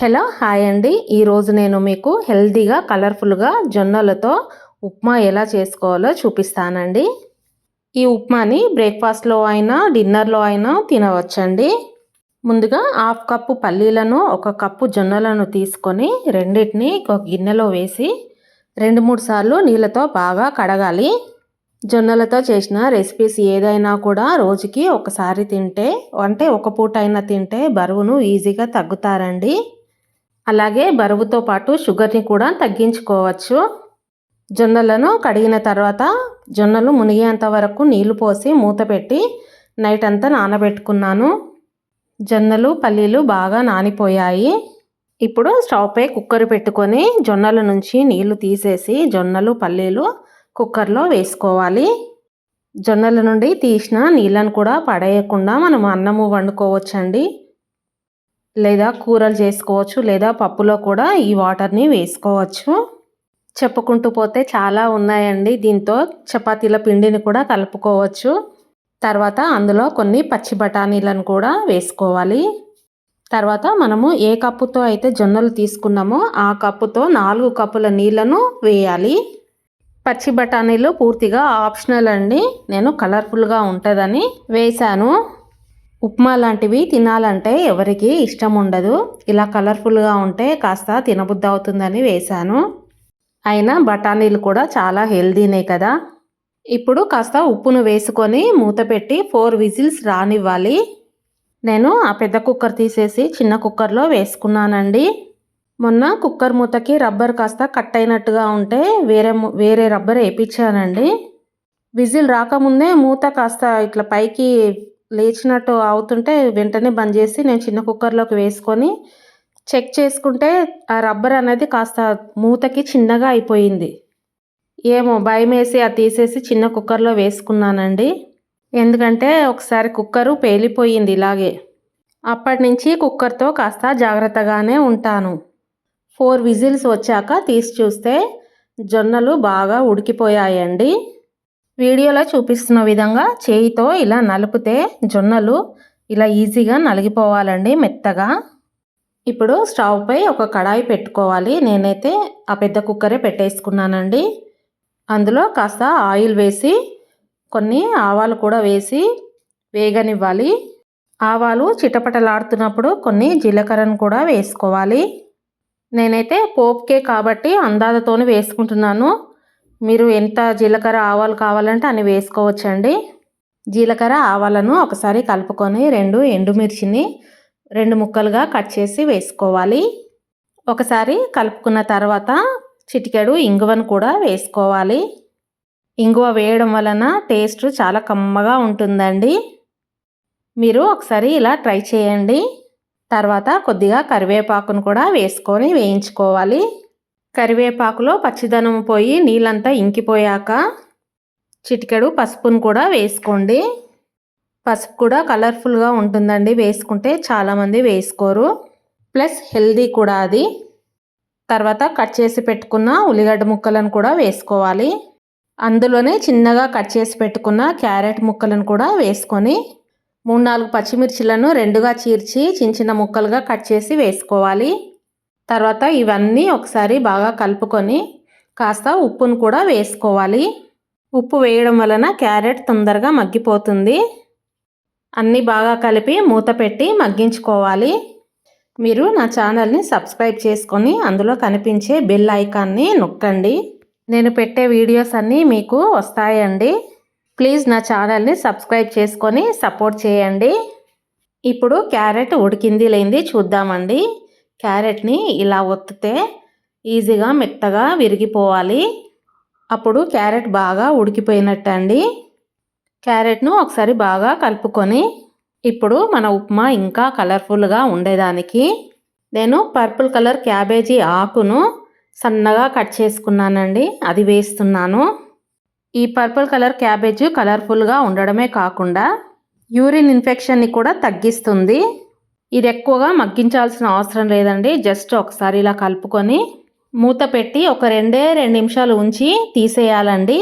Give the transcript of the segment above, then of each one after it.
Hello hi అండి. ఈరోజు నేను మీకు హెల్దీగా కలర్ఫుల్గా జొన్నలతో ఉప్మా ఎలా చేసుకోవాలో చూపిస్తానండి. ఈ ఉప్మాని బ్రేక్ఫాస్ట్లో అయినా డిన్నర్లో అయినా తినవచ్చండి. ముందుగా హాఫ్ కప్పు పల్లీలను ఒక కప్పు జొన్నలను తీసుకొని రెండింటిని ఒక గిన్నెలో వేసి రెండు మూడు సార్లు నీళ్ళతో బాగా కడగాలి. జొన్నలతో చేసిన రెసిపీస్ ఏదైనా కూడా రోజుకి ఒకసారి తింటే అంటే ఒక పూట అయినా తింటే బరువును ఈజీగా తగ్గుతారండి. అలాగే బరువుతో పాటు షుగర్ని కూడా తగ్గించుకోవచ్చు. జొన్నలను కడిగిన తర్వాత జొన్నలు మునిగేంత వరకు నీళ్ళు పోసి మూత పెట్టి నైట్ అంతా నానబెట్టుకున్నాను. జొన్నలు పల్లీలు బాగా నానిపోయాయి. ఇప్పుడు స్టవ్పై కుక్కర్ పెట్టుకొని జొన్నల నుంచి నీళ్ళు తీసేసి జొన్నలు పల్లీలు కుక్కర్లో వేసుకోవాలి. జొన్నల నుండి తీసిన నీళ్ళను కూడా పడేయకుండా మనం అన్నము వండుకోవచ్చండి. లేదా కూరలు చేసుకోవచ్చు లేదా పప్పులో కూడా ఈ వాటర్ని వేసుకోవచ్చు. చెప్పుకుంటూ పోతే చాలా ఉన్నాయండి. దీంతో చపాతీల పిండిని కూడా కలుపుకోవచ్చు. తర్వాత అందులో కొన్ని పచ్చి బఠానీలను కూడా వేసుకోవాలి. తర్వాత మనము ఏ కప్పుతో అయితే జొన్నలు తీసుకున్నామో ఆ కప్పుతో నాలుగు కప్పుల నీళ్ళను వేయాలి. పచ్చి బఠానీలు పూర్తిగా ఆప్షనల్ అండి. నేను కలర్ఫుల్గా ఉంటుందని వేశాను. ఉప్మా లాంటివి తినాలంటే ఎవరికి ఇష్టం ఉండదు ఇలా కలర్ఫుల్గా ఉంటే కాస్త తినబుద్ధి అవుతుందని వేశాను. అయినా బఠానీలు కూడా చాలా హెల్దీనే కదా. ఇప్పుడు కాస్త ఉప్పును వేసుకొని మూత పెట్టి ఫోర్ విజిల్స్ రానివ్వాలి. నేను ఆ పెద్ద కుక్కర్ తీసేసి చిన్న కుక్కర్లో వేసుకున్నానండి. మొన్న కుక్కర్ మూతకి రబ్బర్ కాస్త కట్ అయినట్టుగా ఉంటే వేరే వేరే రబ్బర్ వేయించానండి విజిల్ రాకముందే మూత కాస్త ఇట్లా పైకి లేచినట్టు అవుతుంటే వెంటనే బంద్ చేసి నేను చిన్న కుక్కర్లోకి వేసుకొని చెక్ చేసుకుంటే ఆ రబ్బర్ అనేది కాస్త మూతకి చిన్నగా అయిపోయింది. ఏమో భయం వేసి అది తీసేసి చిన్న కుక్కర్లో వేసుకున్నానండి. ఎందుకంటే ఒకసారి కుక్కరు పేలిపోయింది ఇలాగే. అప్పటి నుంచి కుక్కర్తో కాస్త జాగ్రత్తగానే ఉంటాను. ఫోర్ విజిల్స్ వచ్చాక తీసి చూస్తే జొన్నలు బాగా ఉడికిపోయాయండి. వీడియోలో చూపిస్తున్న విధంగా చేయితో ఇలా నలిపితే జొన్నలు ఇలా ఈజీగా నలిగిపోవాలండి మెత్తగా. ఇప్పుడు స్టవ్పై ఒక కడాయి పెట్టుకోవాలి. నేనైతే ఆ పెద్ద కుక్కరే పెట్టేసుకున్నానండి. అందులో కాస్త ఆయిల్ వేసి కొన్ని ఆవాలు కూడా వేసి వేగనివ్వాలి. ఆవాలు చిటపటలాడుతున్నప్పుడు కొన్ని జీలకర్రను కూడా వేసుకోవాలి. నేనైతే పోపుకే కాబట్టి అందాజతోనే వేసుకుంటున్నాను. మీరు ఎంత జీలకర్ర ఆవాలు కావాలంటే అని వేసుకోవచ్చండి. జీలకర్ర ఆవాలను ఒకసారి కలుపుకొని రెండు ఎండుమిర్చిని రెండు ముక్కలుగా కట్ చేసి వేసుకోవాలి. ఒకసారి కలుపుకున్న తర్వాత చిటికెడు ఇంగువను కూడా వేసుకోవాలి. ఇంగువ వేయడం వలన టేస్ట్ చాలా కమ్మగా ఉంటుందండి. మీరు ఒకసారి ఇలా ట్రై చేయండి. తర్వాత కొద్దిగా కరివేపాకును కూడా వేసుకొని వేయించుకోవాలి. కరివేపాకులో పచ్చిదనం పోయి నీళ్ళంతా ఇంకిపోయాక చిటికెడు పసుపును కూడా వేసుకోండి. పసుపు కూడా కలర్ఫుల్గా ఉంటుందండి. వేసుకుంటే చాలామంది వేసుకోరు. ప్లస్ హెల్దీ కూడా అది. తర్వాత కట్ చేసి పెట్టుకున్న ఉల్లిగడ్డ ముక్కలను కూడా వేసుకోవాలి. అందులోనే చిన్నగా కట్ చేసి పెట్టుకున్న క్యారెట్ ముక్కలను కూడా వేసుకొని మూడు నాలుగు పచ్చిమిర్చిలను రెండుగా చీర్చి చిన్న చిన్న ముక్కలుగా కట్ చేసి వేసుకోవాలి. తర్వాత ఇవన్నీ ఒకసారి బాగా కలుపుకొని కాస్త ఉప్పును కూడా వేసుకోవాలి. ఉప్పు వేయడం వలన క్యారెట్ తొందరగా మగ్గిపోతుంది. అన్నీ బాగా కలిపి మూత పెట్టి మగ్గించుకోవాలి. మీరు నా ఛానల్ని సబ్స్క్రైబ్ చేసుకొని అందులో కనిపించే బెల్ ఐకాన్ని నొక్కండి. నేను పెట్టే వీడియోస్ అన్నీ మీకు వస్తాయండి. ప్లీజ్ నా ఛానల్ని సబ్స్క్రైబ్ చేసుకొని సపోర్ట్ చేయండి. ఇప్పుడు క్యారెట్ ఉడికింది లేనిది చూద్దామండి. క్యారెట్ని ఇలా ఒత్తితే ఈజీగా మెత్తగా విరిగిపోవాలి. అప్పుడు క్యారెట్ బాగా ఉడికిపోయినట్టు అండి క్యారెట్ను ఒకసారి బాగా కలుపుకొని ఇప్పుడు మన ఉప్మా ఇంకా కలర్ఫుల్గా ఉండేదానికి నేను పర్పుల్ కలర్ క్యాబేజీ ఆకును సన్నగా కట్ చేసుకున్నానండి. అది వేస్తున్నాను. ఈ పర్పుల్ కలర్ క్యాబేజీ కలర్ఫుల్గా ఉండడమే కాకుండా యూరిన్ ఇన్ఫెక్షన్ని కూడా తగ్గిస్తుంది. ఇది ఎక్కువగా మగ్గించాల్సిన అవసరం లేదండి. జస్ట్ ఒకసారి ఇలా కలుపుకొని మూత పెట్టి ఒక రెండే రెండు నిమిషాలు ఉంచి తీసేయాలండి.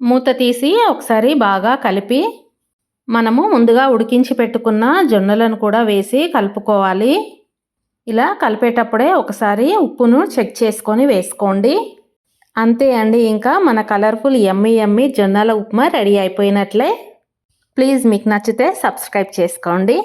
మూత తీసి ఒకసారి బాగా కలిపి మనము ముందుగా ఉడికించి పెట్టుకున్న జొన్నలను కూడా వేసి కలుపుకోవాలి. ఇలా కలిపేటప్పుడే ఒకసారి ఉప్పును చెక్ చేసుకొని వేసుకోండి. అంతే అండి. ఇంకా మన కలర్ఫుల్ ఎమ్మి ఎమ్మి జొన్నల ఉప్మా రెడీ అయిపోయినట్లే. ప్లీజ్ మీకు నచ్చితే సబ్స్క్రైబ్ చేసుకోండి.